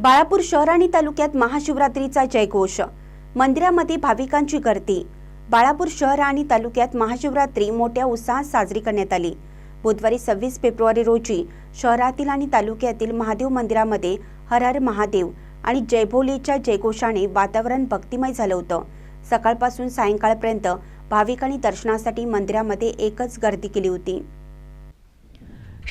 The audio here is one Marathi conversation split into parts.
बाळापूर शहर आणि तालुक्यात महाशिवरात्रीचा जयघोष. मंदिरामध्ये भाविकांची गर्दी. बाळापूर शहर आणि तालुक्यात महाशिवरात्री मोठ्या उत्साहात साजरी करण्यात आली. बुधवारी सव्वीस फेब्रुवारी रोजी शहरातील आणि तालुक्यातील महादेव मंदिरामध्ये हर हर महादेव आणि जयभोलेच्या जयघोषाने वातावरण भक्तिमय झालं होतं. सकाळपासून सायंकाळपर्यंत भाविकांनी दर्शनासाठी मंदिरामध्ये एकच गर्दी केली होती.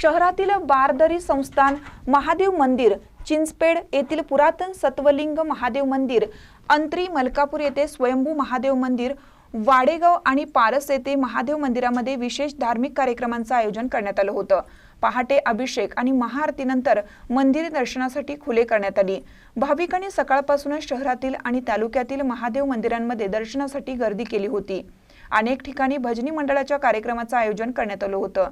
शहरातील बारदरी संस्थान महादेव मंदिर चिंचपेड येथील पुरातन सत्वलिंग महादेव मंदिर अंत्री मलकापूर येथे स्वयंभू महादेव मंदिर वाडेगाव आणि पारस येथे महादेव मंदिरामध्ये विशेष धार्मिक कार्यक्रमांचं आयोजन करण्यात आलं होतं. पहाटे अभिषेक आणि महाआरतीनंतर मंदिर दर्शनासाठी खुले करण्यात आली. भाविकांनी सकाळपासूनच शहरातील आणि तालुक्यातील महादेव मंदिरांमध्ये दर्शनासाठी गर्दी केली होती. अनेक ठिकाणी भजनी मंडळाच्या कार्यक्रमाचं आयोजन करण्यात आलं होतं.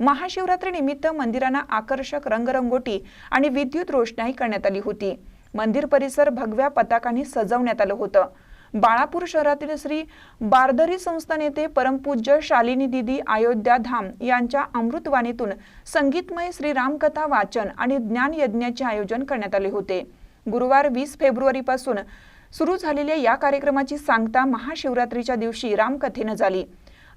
महाशिवरात्रीनिमित्त मंदिरांना आकर्षक रंगरंगोटी आणि विद्युत रोषणाई करण्यात आली होती. मंदिर परिसर भगव्या पताकांनी सजवण्यात आलं होतं. बाळापूर शहरातील श्री बारदरी संस्थान येथे परमपूज्य शालिनी दिदी अयोध्या धाम यांच्या अमृतवाणीतून संगीतमय श्रीरामकथा वाचन आणि ज्ञान यज्ञाचे आयोजन करण्यात आले होते. गुरुवार वीस फेब्रुवारीपासून सुरू झालेल्या या कार्यक्रमाची सांगता महाशिवरात्रीच्या दिवशी रामकथेनं झाली.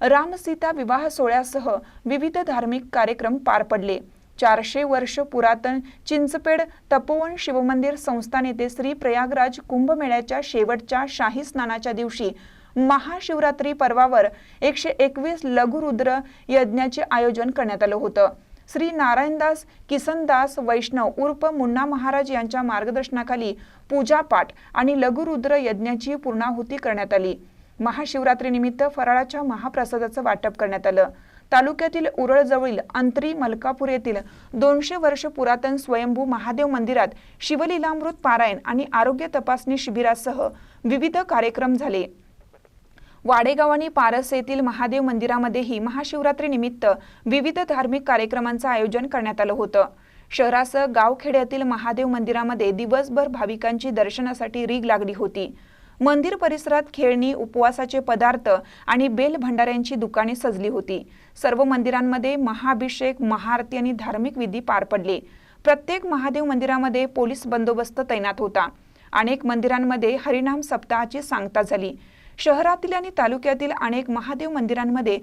रामसीता विवाह सोहळ्यासह विविध धार्मिक कार्यक्रम पार पडले. चारशे वर्ष पुरातन चिंचपेड तपोवन शिवमंदिर संस्थान येथे श्री प्रयागराज कुंभमेळ्याच्या शेवटच्या शाही स्नानाच्या दिवशी महाशिवरात्री पर्वावर एकशे एकवीस लघुरुद्र यज्ञाचे आयोजन करण्यात आलं होतं. श्री नारायणदास किसनदास वैष्णव उर्फ मुन्ना महाराज यांच्या मार्गदर्शनाखाली पूजापाठ आणि लघुरुद्र यज्ञाची पूर्णाहुती करण्यात आली. महाशिवरात्रीनिमित्त फराळाच्या महाप्रसादाचं वाटप करण्यात आलं. तालुक्यातील उरळजवळील अंतरी मलकापूर येथील दोनशे वर्ष पुरातन स्वयंभू महादेव मंदिरात शिवलीलामृत पारायण आणि आरोग्य तपासणी शिबिरासह विविध कार्यक्रम झाले. वाडेगाव आणि पारस येथील महादेव मंदिरामध्येही महाशिवरात्री निमित्त विविध धार्मिक कार्यक्रमांचं आयोजन करण्यात आलं होतं. शहरासह गावखेड्यातील महादेव मंदिरामध्ये दिवसभर भाविकांची दर्शनासाठी रीग लागली होती. मंदिर परिसरात खेळणी उपवासाचे पदार्थ आणि बेल भंडाऱ्यांची दुकाने सजली होती. सर्व मंदिरांमध्ये महाभिषेक महाआरती आणि धार्मिक विधी पार पडले. प्रत्येक महादेव मंदिरामध्ये पोलीस बंदोबस्त तैनात होता. अनेक मंदिरांमध्ये हरिनाम सप्ताहाची सांगता झाली. शहरातील आणि तालुक्यातील अनेक महादेव मंदिरांमध्ये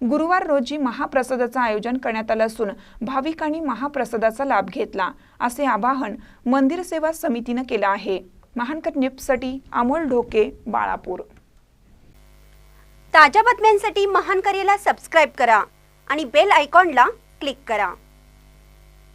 गुरुवार रोजी महाप्रसादाचं आयोजन करण्यात आलं असून भाविकांनी महाप्रसादाचा लाभ घेतला असे आवाहन मंदिर सेवा समितीनं केलं आहे. महानकर न्यूजसाठी अमोल ढोके बाळापूर. ताज्या बातम्यांसाठी महानकरेला सबस्क्राईब करा आणि बेल आयकॉनला क्लिक करा.